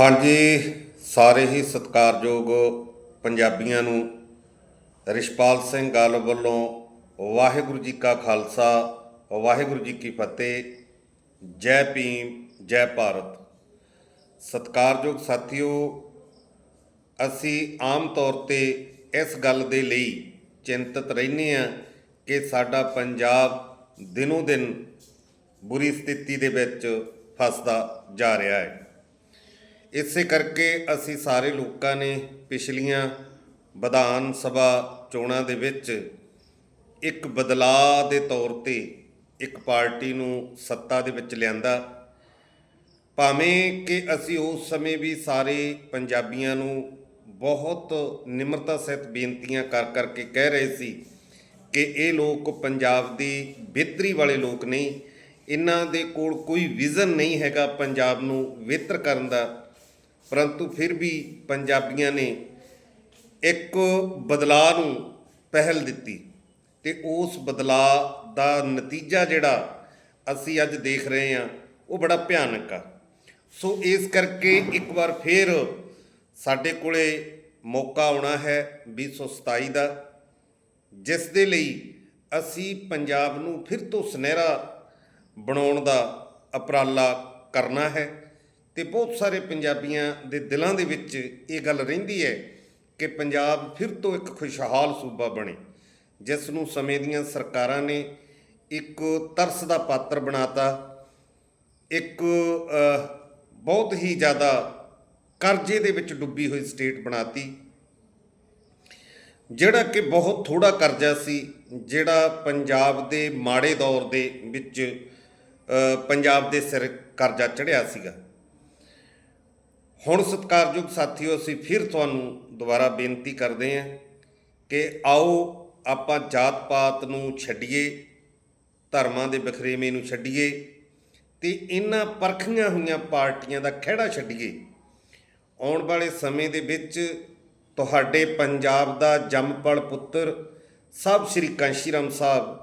ਹਾਂਜੀ, ਸਾਰੇ ਹੀ ਸਤਿਕਾਰਯੋਗ ਪੰਜਾਬੀਆਂ ਨੂੰ ਰਿਸ਼ਪਾਲ ਸਿੰਘ ਗੱਲ ਵੱਲੋਂ ਵਾਹਿਗੁਰੂ ਜੀ ਕਾ ਖਾਲਸਾ, ਵਾਹਿਗੁਰੂ ਜੀ ਕੀ ਫਤਿਹ, ਜੈ ਭੀਮ, ਜੈ ਭਾਰਤ। ਸਤਿਕਾਰਯੋਗ ਸਾਥੀਓ, ਅਸੀਂ ਆਮ ਤੌਰ ਤੇ ਇਸ ਗੱਲ ਦੇ ਲਈ ਚਿੰਤਤ ਰਹਿੰਦੇ ਹਾਂ ਕਿ ਸਾਡਾ ਪੰਜਾਬ ਦਿਨੋ ਦਿਨ ਬੁਰੀ ਸਥਿਤੀ ਦੇ ਵਿੱਚ ਫਸਦਾ ਜਾ ਰਿਹਾ ਹੈ। ਇਸੇ ਕਰਕੇ ਅਸੀਂ ਸਾਰੇ ਲੋਕਾਂ ਨੇ ਪਿਛਲੀਆਂ ਵਿਧਾਨ ਸਭਾ ਚੋਣਾਂ ਦੇ ਵਿੱਚ ਇੱਕ ਬਦਲਾਅ ਦੇ ਤੌਰ ਤੇ ਇੱਕ ਪਾਰਟੀ ਨੂੰ ਸੱਤਾ ਦੇ ਵਿੱਚ ਲਿਆਂਦਾ। ਭਾਵੇਂ ਕਿ ਅਸੀਂ ਉਸ ਸਮੇਂ ਵੀ ਸਾਰੇ ਪੰਜਾਬੀਆਂ ਨੂੰ ਬਹੁਤ ਨਿਮਰਤਾ ਸਹਿਤ ਬੇਨਤੀਆਂ ਕਰ ਕਰਕੇ ਕਹਿ ਰਹੇ ਸੀ ਕਿ ਇਹ ਲੋਕ ਪੰਜਾਬ ਦੀ ਬਿਹਤਰੀ ਵਾਲੇ ਲੋਕ ਨਹੀਂ। ਇਹਨਾਂ ਦੇ ਕੋਲ ਕੋਈ ਵਿਜ਼ਨ ਨਹੀਂ ਹੈਗਾ ਪੰਜਾਬ ਨੂੰ ਬਿਹਤਰ ਕਰਨ ਦਾ। ਪਰੰਤੂ ਫਿਰ ਵੀ ਪੰਜਾਬੀਆਂ ਨੇ ਇੱਕ ਬਦਲਾਅ ਨੂੰ ਪਹਿਲ ਦਿੱਤੀ ਤੇ ਉਸ ਬਦਲਾਅ ਦਾ ਨਤੀਜਾ ਜਿਹੜਾ ਅਸੀਂ ਅੱਜ ਦੇਖ ਰਹੇ ਹਾਂ, ਉਹ ਬੜਾ ਭਿਆਨਕ ਆ। ਸੋ ਇਸ ਕਰਕੇ ਇੱਕ ਵਾਰ ਫੇਰ ਸਾਡੇ ਕੋਲੇ ਮੌਕਾ ਆਉਣਾ ਹੈ 2027 ਦਾ, ਜਿਸ ਦੇ ਲਈ ਅਸੀਂ ਪੰਜਾਬ ਨੂੰ ਫਿਰ ਤੋਂ ਸੁਨਹਿਰਾ ਬਣਾਉਣ ਦਾ ਉਪਰਾਲਾ ਕਰਨਾ ਹੈ। ਤੇ ਬਹੁਤ ਸਾਰੇ ਪੰਜਾਬੀਆਂ ਦੇ ਦਿਲਾਂ ਦੇ ਵਿੱਚ ਇਹ ਗੱਲ ਰਹਿੰਦੀ ਹੈ ਕਿ ਪੰਜਾਬ ਫਿਰ ਤੋਂ ਇੱਕ ਖੁਸ਼ਹਾਲ ਸੂਬਾ ਬਣੇ, ਜਿਸ ਨੂੰ ਸਮੇਂ ਦੀਆਂ ਸਰਕਾਰਾਂ ਨੇ ਇੱਕ ਤਰਸ ਦਾ ਪਾਤਰ ਬਣਾਤਾ, ਇੱਕ ਬਹੁਤ ਹੀ ਜ਼ਿਆਦਾ ਕਰਜ਼ੇ ਦੇ ਵਿੱਚ ਡੁੱਬੀ ਹੋਈ ਸਟੇਟ ਬਣਾਤੀ, ਜਿਹੜਾ ਕਿ ਬਹੁਤ ਥੋੜਾ ਕਰਜ਼ਾ ਸੀ, ਜਿਹੜਾ ਪੰਜਾਬ ਦੇ ਮਾੜੇ ਦੌਰ ਦੇ ਵਿੱਚ ਪੰਜਾਬ ਦੇ ਸਿਰ ਕਰਜ਼ਾ ਚੜਿਆ ਸੀਗਾ। ਹੁਣ ਸਤਿਕਾਰਯੋਗ ਸਾਥੀਓ, ਅਸੀਂ ਫਿਰ ਤੁਹਾਨੂੰ ਦੁਬਾਰਾ ਬੇਨਤੀ ਕਰਦੇ ਹਾਂ ਕਿ ਆਓ ਆਪਾਂ ਜਾਤ ਪਾਤ ਨੂੰ ਛੱਡੀਏ, ਧਰਮਾਂ ਦੇ ਬਖਰੇਵੇਂ ਨੂੰ ਛੱਡੀਏ ਤੇ ਇਹਨਾਂ ਪਰਖੀਆਂ ਹੋਈਆਂ ਪਾਰਟੀਆਂ ਦਾ ਖਿਹੜਾ ਛੱਡੀਏ। ਆਉਣ ਵਾਲੇ ਸਮੇਂ ਦੇ ਵਿੱਚ ਤੁਹਾਡੇ ਪੰਜਾਬ ਦਾ ਜੰਮਪਲ ਪੁੱਤਰ ਸਭ ਸ਼੍ਰੀ ਕਾਂਸ਼ੀਰਾਮ ਸਾਹਿਬ,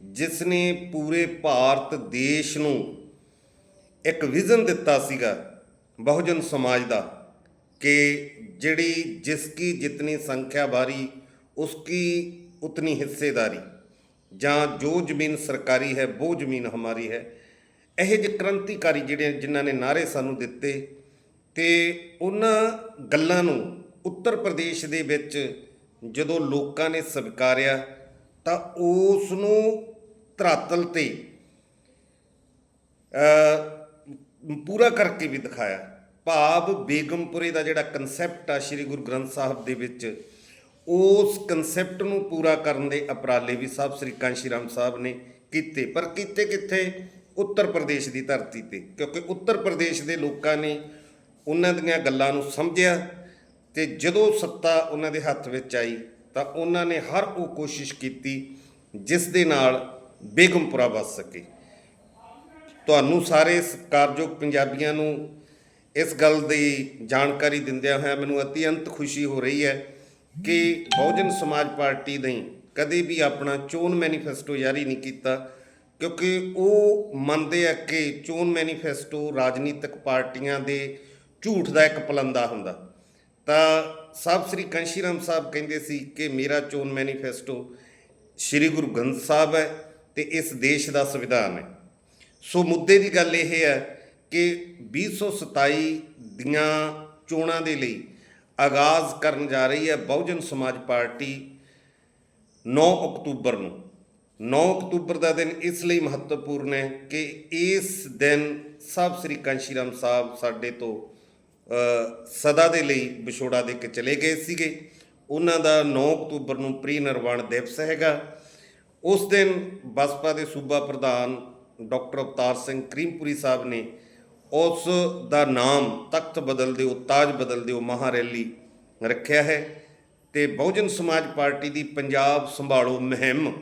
ਜਿਸ ਨੇ ਪੂਰੇ ਭਾਰਤ ਦੇਸ਼ ਨੂੰ ਇੱਕ ਵਿਜ਼ਨ ਦਿੱਤਾ ਸੀਗਾ ਬਹੁਜਨ ਸਮਾਜ ਦਾ ਕਿ ਜਿਹੜੀ ਜਿਸ ਕੀ ਜਿਤਨੀ ਸੰਖਿਆ ਬਾਰੀ ਉਸकी ਉਤਨੀ ਹਿੱਸੇਦਾਰੀ। ਜਾਂ ਜੋ ਜ਼ਮੀਨ ਸਰਕਾਰੀ ਹੈ ਉਹ ਜ਼ਮੀਨ ਹਮਾਰੀ ਹੈ। ਇਹ ਜਿਹੇ ਕ੍ਰਾਂਤੀਕਾਰੀ ਜਿਹੜੇ ਜਿਨ੍ਹਾਂ ਨੇ ਨਾਰੇ ਸਾਨੂੰ ਦਿੱਤੇ ਤੇ ਉਹਨਾਂ ਗੱਲਾਂ ਨੂੰ ਉੱਤਰ ਪ੍ਰਦੇਸ਼ ਦੇ ਵਿੱਚ ਜਦੋਂ ਲੋਕਾਂ ਨੇ ਸਵੀਕਾਰਿਆ, ਤਾਂ ਉਸ ਨੂੰ ਧਰਾਤਲ ਤੇ ਪੂਰਾ ਕਰਕੇ ਵੀ ਦਿਖਾਇਆ। ਭਾਵ ਬੇਗਮਪੁਰੇ ਦਾ ਜਿਹੜਾ ਕਨਸੈਪਟ ਆ ਸ੍ਰੀ ਗੁਰੂ ਗ੍ਰੰਥ ਸਾਹਿਬ ਦੇ ਵਿੱਚ, ਉਸ ਕਨਸੈਪਟ ਨੂੰ ਪੂਰਾ ਕਰਨ ਦੇ ਉਪਰਾਲੇ ਵੀ ਸਾਹਿਬ ਸ੍ਰੀ ਕਾਂਸ਼ੀ ਰਾਮ ਸਾਹਿਬ ਨੇ ਕੀਤੇ। ਪਰ ਕੀਤੇ ਕਿੱਥੇ? ਉੱਤਰ ਪ੍ਰਦੇਸ਼ ਦੀ ਧਰਤੀ ਤੇ। ਕਿਉਂਕਿ ਉੱਤਰ ਪ੍ਰਦੇਸ਼ ਦੇ ਲੋਕਾਂ ਨੇ ਉਹਨਾਂ ਦੀਆਂ ਗੱਲਾਂ ਨੂੰ ਸਮਝਿਆ ਤੇ ਜਦੋਂ ਸੱਤਾ ਉਹਨਾਂ ਦੇ ਹੱਥ ਵਿੱਚ ਆਈ, ਤਾਂ ਉਹਨਾਂ ਨੇ ਹਰ ਉਹ ਕੋਸ਼ਿਸ਼ ਕੀਤੀ ਜਿਸ ਦੇ ਨਾਲ ਬੇਗਮਪੁਰਾ ਬਸ ਸਕੇ। ਤੁਹਾਨੂੰ ਸਾਰੇ ਸਤਿਕਾਰਯੋਗ ਪੰਜਾਬੀਆਂ ਨੂੰ ਇਸ ਗੱਲ ਦੀ ਜਾਣਕਾਰੀ ਦਿੰਦਿਆਂ ਹੋਇਆਂ ਮੈਨੂੰ ਅਤਿਅੰਤ ਖੁਸ਼ੀ ਹੋ ਰਹੀ ਹੈ ਕਿ ਬਹੁਜਨ ਸਮਾਜ ਪਾਰਟੀ ਨੇ ਕਦੇ ਵੀ ਆਪਣਾ ਚੋਣ ਮੈਨੀਫੈਸਟੋ ਜਾਰੀ ਨਹੀਂ ਕੀਤਾ, ਕਿਉਂਕਿ ਉਹ ਮੰਨਦੇ ਆ ਕਿ ਚੋਣ ਮੈਨੀਫੈਸਟੋ ਰਾਜਨੀਤਿਕ ਪਾਰਟੀਆਂ ਦੇ ਝੂਠ ਦਾ ਇੱਕ ਪਲੰਦਾ ਹੁੰਦਾ। ਤਾਂ ਸਾਹਿਬ ਸ੍ਰੀ ਕੰਸ਼ੀਰਾਮ ਸਾਹਿਬ ਕਹਿੰਦੇ ਸੀ ਕਿ ਮੇਰਾ ਚੋਣ ਮੈਨੀਫੈਸਟੋ ਸ੍ਰੀ ਗੁਰੂ ਗ੍ਰੰਥ ਸਾਹਿਬ ਹੈ ਤੇ ਇਸ ਦੇਸ਼ ਦਾ ਸੰਵਿਧਾਨ ਹੈ। ਸੋ ਮੁੱਦੇ ਦੀ ਗੱਲ ਇਹ ਹੈ ਕਿ 2027 ਦੀਆਂ ਚੋਣਾਂ ਦੇ ਲਈ ਆਗਾਜ਼ ਕਰਨ ਜਾ ਰਹੀ ਹੈ ਬਹੁਜਨ ਸਮਾਜ ਪਾਰਟੀ 9 ਅਕਤੂਬਰ ਨੂੰ। 9 ਅਕਤੂਬਰ ਦਾ ਦਿਨ ਇਸ ਲਈ ਮਹੱਤਵਪੂਰਨ ਹੈ ਕਿ ਇਸ ਦਿਨ ਸਭ ਸ੍ਰੀ ਕਾਂਸ਼ੀ ਰਾਮ ਸਾਹਿਬ ਸਾਡੇ ਤੋਂ ਸਦਾ ਦੇ ਲਈ ਵਿਛੋੜਾ ਦੇ ਕੇ ਚਲੇ ਗਏ ਸੀਗੇ। ਉਹਨਾਂ ਦਾ 9 ਅਕਤੂਬਰ ਨੂੰ ਪ੍ਰੀ ਨਿਰਵਾਣ ਦਿਵਸ ਹੈਗਾ। ਉਸ ਦਿਨ ਬਸਪਾ ਦੇ ਸੂਬਾ ਪ੍ਰਧਾਨ ਡਾਕਟਰ ਅਵਤਾਰ ਸਿੰਘ ਕਰੀਮਪੁਰੀ ਸਾਹਿਬ ਨੇ ਉਸ ਦਾ ਨਾਮ ਤਖਤ ਬਦਲ ਦਿਓ ਤਾਜ ਬਦਲ ਦਿਓ ਮਹਾ ਰੈਲੀ ਰੱਖਿਆ ਹੈ ਤੇ ਬਹੁਜਨ ਸਮਾਜ ਪਾਰਟੀ ਦੀ ਪੰਜਾਬ ਸੰਭਾਲੋ ਮੁਹਿੰਮ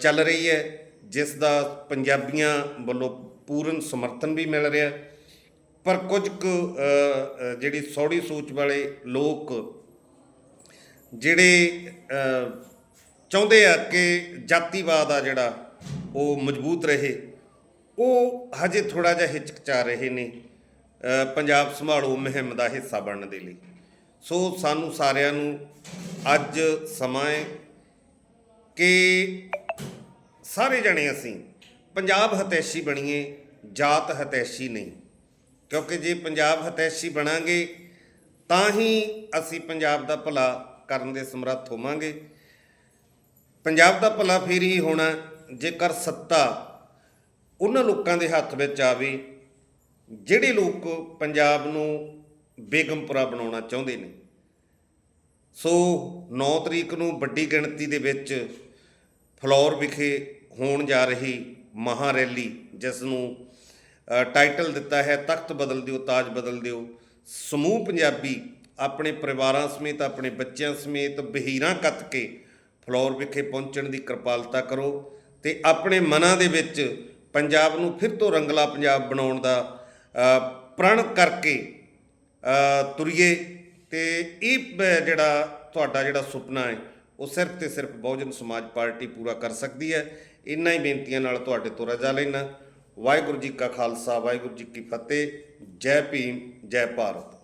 ਚੱਲ ਰਹੀ ਹੈ, ਜਿਸ ਦਾ ਪੰਜਾਬੀਆਂ ਵੱਲੋਂ ਪੂਰਨ ਸਮਰਥਨ ਵੀ ਮਿਲ ਰਿਹਾ ਪਰ ਕੁਝ ਕੁ ਜਿਹੜੀ ਸੌੜੀ ਸੋਚ ਵਾਲੇ ਲੋਕ ਜਿਹੜੇ ਚਾਹੁੰਦੇ ਆ ਕਿ ਜਾਤੀਵਾਦ ਆ ਜਿਹੜਾ ਉਹ ਮਜ਼ਬੂਤ ਰਹੇ। ਉਹ ਹਜੇ ਥੋੜਾ ਜਿਹਾ ਹਿਚਕਚਾ ਰਹੇ ਨੇ ਪੰਜਾਬ ਸੰਭਾਲੋ ਮੁਹਿੰਮ ਦਾ ਹਿੱਸਾ ਬਣਨ ਦੇ ਲਈ। ਸੋ ਸਾਨੂੰ ਸਾਰਿਆਂ ਨੂੰ ਅੱਜ ਸਮਾਂ ਹੈ ਕਿ ਸਾਰੇ ਜਣੇ ਅਸੀਂ ਪੰਜਾਬ ਹਤੈਸ਼ੀ ਬਣੀਏ, ਜਾਤ ਹਤੈਸ਼ੀ ਨਹੀਂ। ਕਿਉਂਕਿ ਜੇ ਪੰਜਾਬ ਹਤੈਸ਼ੀ ਬਣਾਂਗੇ, ਤਾਂ ਹੀ ਅਸੀਂ ਪੰਜਾਬ ਦਾ ਭਲਾ ਕਰਨ ਦੇ ਸਮਰੱਥ ਹੋਵਾਂਗੇ। ਪੰਜਾਬ ਦਾ ਭਲਾ ਫਿਰ ਹੀ ਹੋਣਾ ਜੇਕਰ ਸੱਤਾ ਉਹਨਾਂ ਲੋਕਾਂ ਦੇ ਹੱਥ ਵਿੱਚ ਆਵੇ, ਜਿਹੜੇ ਲੋਕ ਪੰਜਾਬ ਨੂੰ ਬੇਗਮਪੁਰਾ ਬਣਾਉਣਾ ਚਾਹੁੰਦੇ ਨੇ। ਸੋ 9 ਤਰੀਕ ਨੂੰ ਵੱਡੀ ਗਿਣਤੀ ਦੇ ਵਿੱਚ ਫਲੋਰ ਵਿਖੇ ਹੋਣ ਜਾ ਰਹੀ ਮਹਾ ਰੈਲੀ ਜਿਸ ਨੂੰ ਟਾਈਟਲ ਦਿੱਤਾ ਹੈ, ਤਖਤ ਬਦਲ ਦਿਓ, ਤਾਜ ਬਦਲ ਦਿਓ। ਸਮੂਹ ਪੰਜਾਬੀ ਆਪਣੇ ਪਰਿਵਾਰਾਂ ਸਮੇਤ, ਆਪਣੇ ਬੱਚਿਆਂ ਸਮੇਤ ਬਹੀਰਾਂ ਕੱਤ ਕੇ ਫਲੋਰ ਵਿਖੇ ਪਹੁੰਚਣ ਦੀ ਕਿਰਪਾਲਤਾ ਕਰੋ। ਤੇ ਆਪਣੇ ਮਨਾਂ ਦੇ ਵਿੱਚ ਪੰਜਾਬ ਨੂੰ ਫਿਰ ਤੋਂ ਰੰਗਲਾ ਪੰਜਾਬ ਬਣਾਉਣ ਦਾ ਪ੍ਰਣ ਕਰਕੇ ਅ, ਤੁਰੀਏ। ਤੇ ਇਹ ਜਿਹੜਾ ਤੁਹਾਡਾ ਜਿਹੜਾ ਸੁਪਨਾ ਹੈ ਉਹ ਸਿਰਫ ਤੇ ਸਿਰਫ ਬਹੁਜਨ ਸਮਾਜ ਪਾਰਟੀ ਪੂਰਾ ਕਰ ਸਕਦੀ ਹੈ। ਇੰਨਾ ਹੀ ਬੇਨਤੀਆਂ ਨਾਲ ਤੁਹਾਡੇ ਤੋਂ ਰਜਾ ਲੈਣਾ ਵਾਹਿਗੁਰੂ ਜੀ ਕਾ ਖਾਲਸਾ ਵਾਹਿਗੁਰੂ ਜੀ ਕੀ ਫਤਿਹ। ਜੈ ਭੀਮ ਜੈ ਭਾਰਤ।